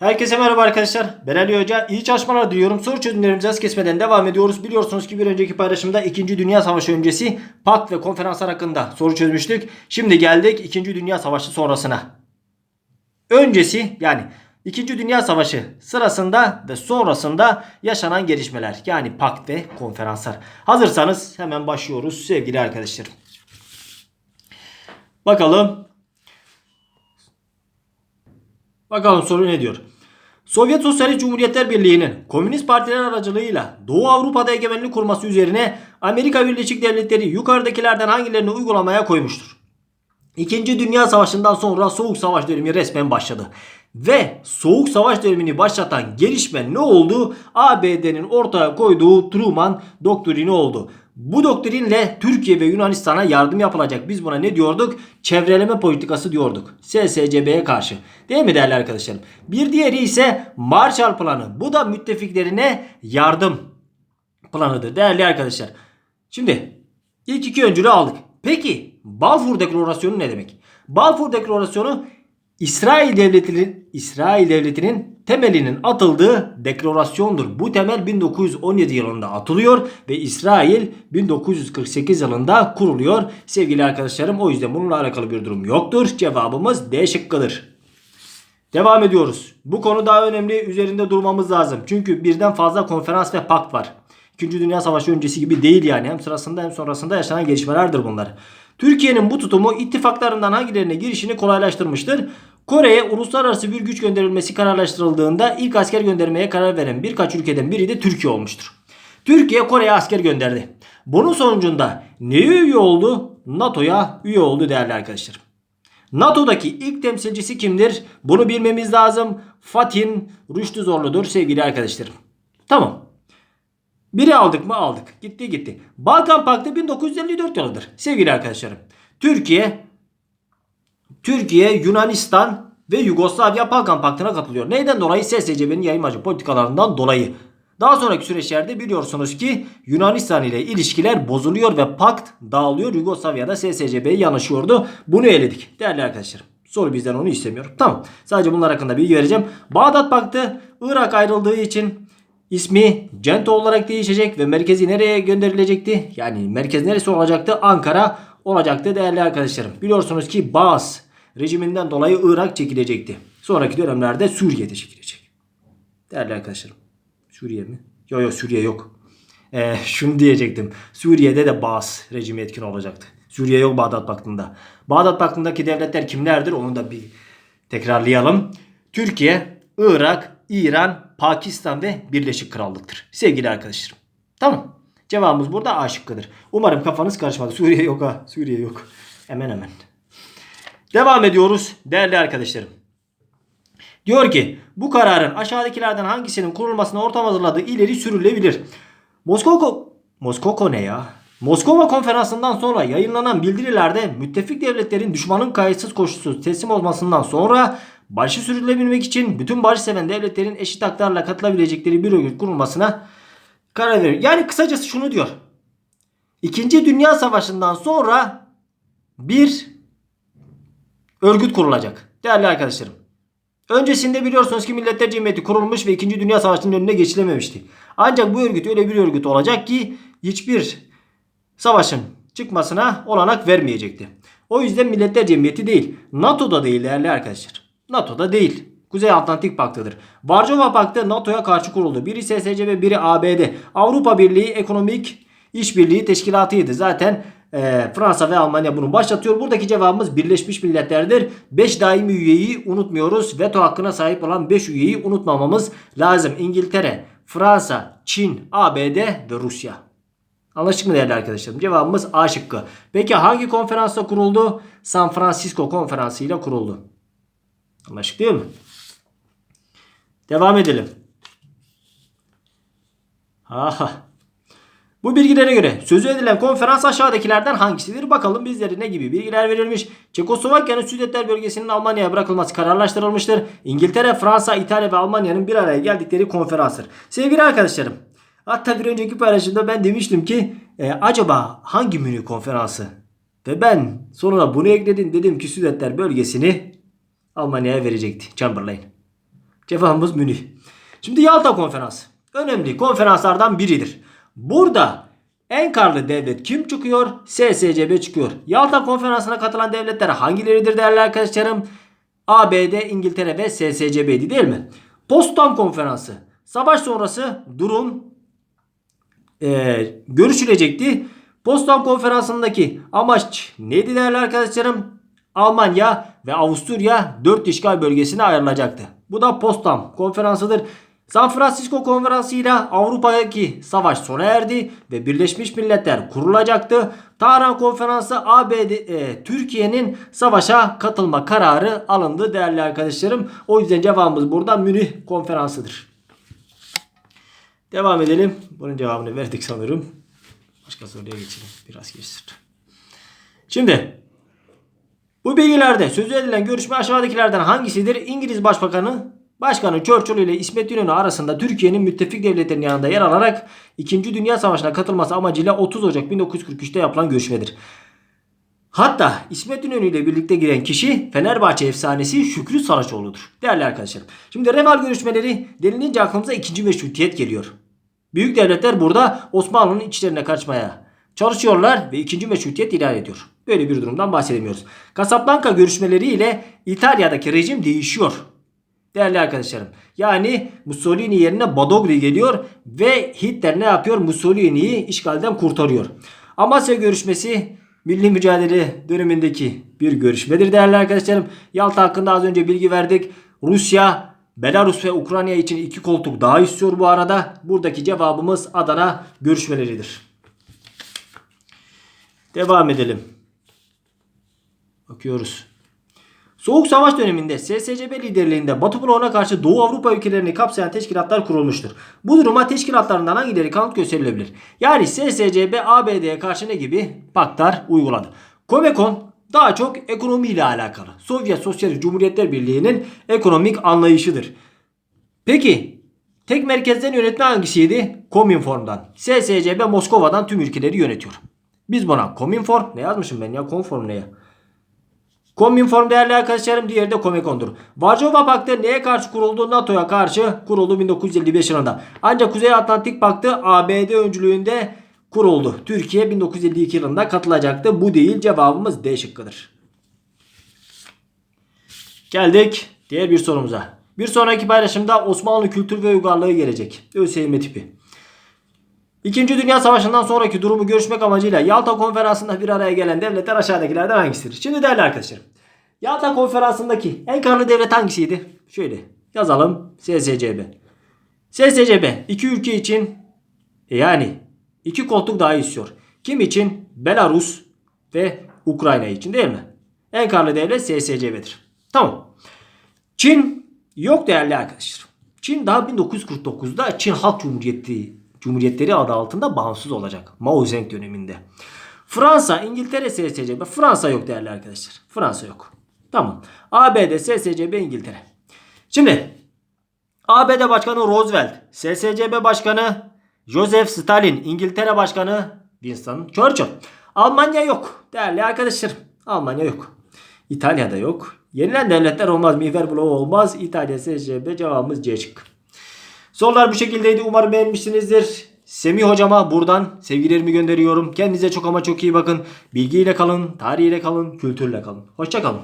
Herkese merhaba arkadaşlar. Ben Ali Hoca. İyi çalışmalar diliyorum. Soru çözümlerimize hız kesmeden devam ediyoruz. Biliyorsunuz ki bir önceki paylaşımda 2. Dünya Savaşı öncesi pakt ve konferanslar hakkında soru çözmüştük. Şimdi geldik 2. Dünya Savaşı sonrasına. Öncesi yani 2. Dünya Savaşı sırasında ve sonrasında yaşanan gelişmeler yani pakt ve konferanslar. Hazırsanız hemen başlıyoruz sevgili arkadaşlarım. Bakalım Bakalım soru ne diyor? Sovyet Sosyalist Cumhuriyetler Birliği'nin komünist partiler aracılığıyla Doğu Avrupa'da egemenlik kurması üzerine Amerika Birleşik Devletleri yukarıdakilerden hangilerini uygulamaya koymuştur? İkinci Dünya Savaşı'ndan sonra Soğuk Savaş dönemi resmen başladı. Ve Soğuk Savaş dönemini başlatan gelişme ne oldu? ABD'nin ortaya koyduğu Truman doktrini oldu. Bu doktrinle Türkiye ve Yunanistan'a yardım yapılacak. Biz buna ne diyorduk? Çevreleme politikası diyorduk. SSCB'ye karşı. Değil mi değerli arkadaşlarım? Bir diğeri ise Marshall Planı. Bu da müttefiklerine yardım planıdır değerli arkadaşlar. Şimdi ilk iki öncülü aldık. Peki Balfour Deklarasyonu ne demek? Balfour Deklarasyonu İsrail devletinin İsrail devletinin temelinin atıldığı deklarasyondur. Bu temel 1917 yılında atılıyor ve İsrail 1948 yılında kuruluyor. Sevgili arkadaşlarım o yüzden bununla alakalı bir durum yoktur. Cevabımız D şıkkıdır. Devam ediyoruz. Bu konu daha önemli. Üzerinde durmamız lazım. Çünkü birden fazla konferans ve pakt var. İkinci Dünya Savaşı öncesi gibi değil yani. Hem sırasında hem sonrasında yaşanan gelişmelerdir bunlar. Türkiye'nin bu tutumu ittifaklarından hangilerine girişini kolaylaştırmıştır. Kore'ye uluslararası bir güç gönderilmesi kararlaştırıldığında ilk asker göndermeye karar veren birkaç ülkeden biri de Türkiye olmuştur. Türkiye Kore'ye asker gönderdi. Bunun sonucunda neye üye oldu? NATO'ya üye oldu değerli arkadaşlar. NATO'daki ilk temsilcisi kimdir? Bunu bilmemiz lazım. Fatin Rüştü Zorlu'dur sevgili arkadaşlarım. Tamam. Biri aldık mı aldık. Gitti gitti. Balkan Paktı 1954 yılıdır sevgili arkadaşlarım. Türkiye Türkiye, Yunanistan ve Yugoslavya Balkan Paktı'na katılıyor. Neyden dolayı? SSCB'nin yayılmacı politikalarından dolayı. Daha sonraki süreçlerde biliyorsunuz ki Yunanistan ile ilişkiler bozuluyor ve pakt dağılıyor. Yugoslavya'da SSCB'ye yanaşıyordu. Bunu eledik değerli arkadaşlarım. Soru bizden onu istemiyor. Tamam. Sadece bunlar hakkında bilgi vereceğim. Bağdat Paktı Irak ayrıldığı için ismi Cento olarak değişecek ve merkezi nereye gönderilecekti? Yani merkez neresi olacaktı? Ankara olacaktı değerli arkadaşlarım. Biliyorsunuz ki Baas rejiminden dolayı Irak çekilecekti. Sonraki dönemlerde Suriye'de çekilecek. Değerli arkadaşlarım. Suriye mi? Yok yok Suriye yok. Ee, şunu diyecektim. Suriye'de de Baas rejimi etkin olacaktı. Suriye yok Bağdat Paktı'nda. Bağdat Paktı'ndaki devletler kimlerdir? Onu da bir tekrarlayalım. Türkiye, Irak, İran, Pakistan ve Birleşik Krallık'tır. Sevgili arkadaşlarım. Tamam. Cevabımız burada A şıkkıdır. Umarım kafanız karışmadı. Suriye yok ha. Suriye yok. Hemen hemen. Devam ediyoruz değerli arkadaşlarım. Diyor ki bu kararın aşağıdakilerden hangisinin kurulmasına ortam hazırladığı ileri sürülebilir. Moskova Moskova ne ya? Moskova konferansından sonra yayınlanan bildirilerde müttefik devletlerin düşmanın kayıtsız koşulsuz teslim olmasından sonra barışı sürdürülebilmek için bütün barış seven devletlerin eşit haklarla katılabilecekleri bir örgüt kurulmasına karar veriyor. Yani kısacası şunu diyor. İkinci Dünya Savaşı'ndan sonra bir örgüt kurulacak. Değerli arkadaşlarım. Öncesinde biliyorsunuz ki Milletler Cemiyeti kurulmuş ve 2. Dünya Savaşı'nın önüne geçilememişti. Ancak bu örgüt öyle bir örgüt olacak ki hiçbir savaşın çıkmasına olanak vermeyecekti. O yüzden Milletler Cemiyeti değil. NATO'da değil değerli arkadaşlar. NATO'da değil. Kuzey Atlantik Paktı'dır. Varşova Paktı NATO'ya karşı kuruldu. Biri SSCB biri ABD. Avrupa Birliği Ekonomik İşbirliği Teşkilatı'ydı. Zaten e, Fransa ve Almanya bunu başlatıyor. Buradaki cevabımız Birleşmiş Milletler'dir. 5 daimi üyeyi unutmuyoruz. Veto hakkına sahip olan 5 üyeyi unutmamamız lazım. İngiltere, Fransa, Çin, ABD ve Rusya. Anlaştık mı değerli arkadaşlarım? Cevabımız A şıkkı. Peki hangi konferansla kuruldu? San Francisco konferansı ile kuruldu. Anlaştık değil mi? Devam edelim. Aha. Bu bilgilere göre sözü edilen konferans aşağıdakilerden hangisidir? Bakalım bizlere ne gibi bilgiler verilmiş. Çekoslovakya'nın Sudetler bölgesinin Almanya'ya bırakılması kararlaştırılmıştır. İngiltere, Fransa, İtalya ve Almanya'nın bir araya geldikleri konferanstır. Sevgili arkadaşlarım, hatta bir önceki paylaşımda ben demiştim ki e, acaba hangi Münih konferansı? Ve ben sonuna bunu ekledim. Dedim ki Sudetler bölgesini Almanya'ya verecekti Chamberlain. Cevabımız Münih. Şimdi Yalta Konferansı. Önemli konferanslardan biridir. Burada en karlı devlet kim çıkıyor? SSCB çıkıyor. Yalta Konferansı'na katılan devletler hangileridir değerli arkadaşlarım? ABD, İngiltere ve SSCB'di değil mi? Potsdam Konferansı. Savaş sonrası durum e, görüşülecekti. Potsdam Konferansı'ndaki amaç neydi değerli arkadaşlarım? Almanya ve Avusturya 4 işgal bölgesine ayrılacaktı. Bu da Potsdam Konferansı'dır. San Francisco Konferansı ile Avrupa'daki savaş sona erdi ve Birleşmiş Milletler kurulacaktı. Tahran Konferansı ABD e, Türkiye'nin savaşa katılma kararı alındı değerli arkadaşlarım. O yüzden cevabımız burada Münih Konferansı'dır. Devam edelim. Bunun cevabını verdik sanırım. Başka soruya geçelim. Biraz geçsin. Şimdi bu bilgilerde sözü edilen görüşme aşağıdakilerden hangisidir? İngiliz Başbakanı Başkanı Churchill ile İsmet İnönü arasında Türkiye'nin müttefik devletlerinin yanında yer alarak 2. Dünya Savaşı'na katılması amacıyla 30 Ocak 1943'te yapılan görüşmedir. Hatta İsmet İnönü ile birlikte giren kişi Fenerbahçe efsanesi Şükrü Saraçoğlu'dur. Değerli arkadaşlarım. Şimdi Reval görüşmeleri denilince aklımıza ikinci meşrutiyet geliyor. Büyük devletler burada Osmanlı'nın içlerine kaçmaya çalışıyorlar ve ikinci meşrutiyet ilan ediyor. Böyle bir durumdan bahsedemiyoruz. Casablanca görüşmeleriyle İtalya'daki rejim değişiyor. Değerli arkadaşlarım. Yani Mussolini yerine Badogri geliyor ve Hitler ne yapıyor? Mussolini'yi işgalden kurtarıyor. Amasya görüşmesi milli mücadele dönemindeki bir görüşmedir değerli arkadaşlarım. Yalta hakkında az önce bilgi verdik. Rusya, Belarus ve Ukrayna için iki koltuk daha istiyor bu arada. Buradaki cevabımız Adana görüşmeleridir. Devam edelim. Bakıyoruz. Soğuk Savaş döneminde SSCB liderliğinde Batı bloğuna karşı Doğu Avrupa ülkelerini kapsayan teşkilatlar kurulmuştur. Bu duruma teşkilatlarından hangileri kanıt gösterilebilir? Yani SSCB ABD'ye karşı ne gibi paktlar uyguladı? Comecon daha çok ekonomiyle alakalı. Sovyet Sosyalist Cumhuriyetler Birliği'nin ekonomik anlayışıdır. Peki tek merkezden yönetme hangisiydi? Kominform'dan. SSCB Moskova'dan tüm ülkeleri yönetiyor. Biz buna Kominform ne yazmışım ben ya? Konform ne ya? Kominform değerli arkadaşlarım diğeri de Komekon'dur. Varşova Paktı neye karşı kuruldu? NATO'ya karşı kuruldu 1955 yılında. Ancak Kuzey Atlantik Paktı ABD öncülüğünde kuruldu. Türkiye 1952 yılında katılacaktı. Bu değil cevabımız D şıkkıdır. Geldik diğer bir sorumuza. Bir sonraki paylaşımda Osmanlı kültür ve uygarlığı gelecek. ÖSYM tipi. İkinci Dünya Savaşı'ndan sonraki durumu görüşmek amacıyla Yalta Konferansı'nda bir araya gelen devletler aşağıdakilerden hangisidir? Şimdi değerli arkadaşlarım. Yalta Konferansı'ndaki en karlı devlet hangisiydi? Şöyle yazalım. SSCB. SSCB iki ülke için e yani iki koltuk daha istiyor. Kim için? Belarus ve Ukrayna için değil mi? En karlı devlet SSCB'dir. Tamam. Çin yok değerli arkadaşlar. Çin daha 1949'da Çin Halk Cumhuriyeti Cumhuriyetleri adı altında bağımsız olacak. Mao Zedong döneminde. Fransa, İngiltere, SSCB. Fransa yok değerli arkadaşlar. Fransa yok. Tamam. ABD, SSCB, İngiltere. Şimdi ABD Başkanı Roosevelt, SSCB Başkanı Joseph Stalin, İngiltere Başkanı Winston Churchill. Almanya yok değerli arkadaşlar. Almanya yok. İtalya'da yok. Yenilen devletler olmaz. Miğfer bloğu olmaz. İtalya, SSCB cevabımız C şıkkı. Sorular bu şekildeydi. Umarım beğenmişsinizdir. Semih hocama buradan sevgilerimi gönderiyorum. Kendinize çok ama çok iyi bakın. Bilgiyle kalın, tarihiyle kalın, kültürle kalın. Hoşçakalın.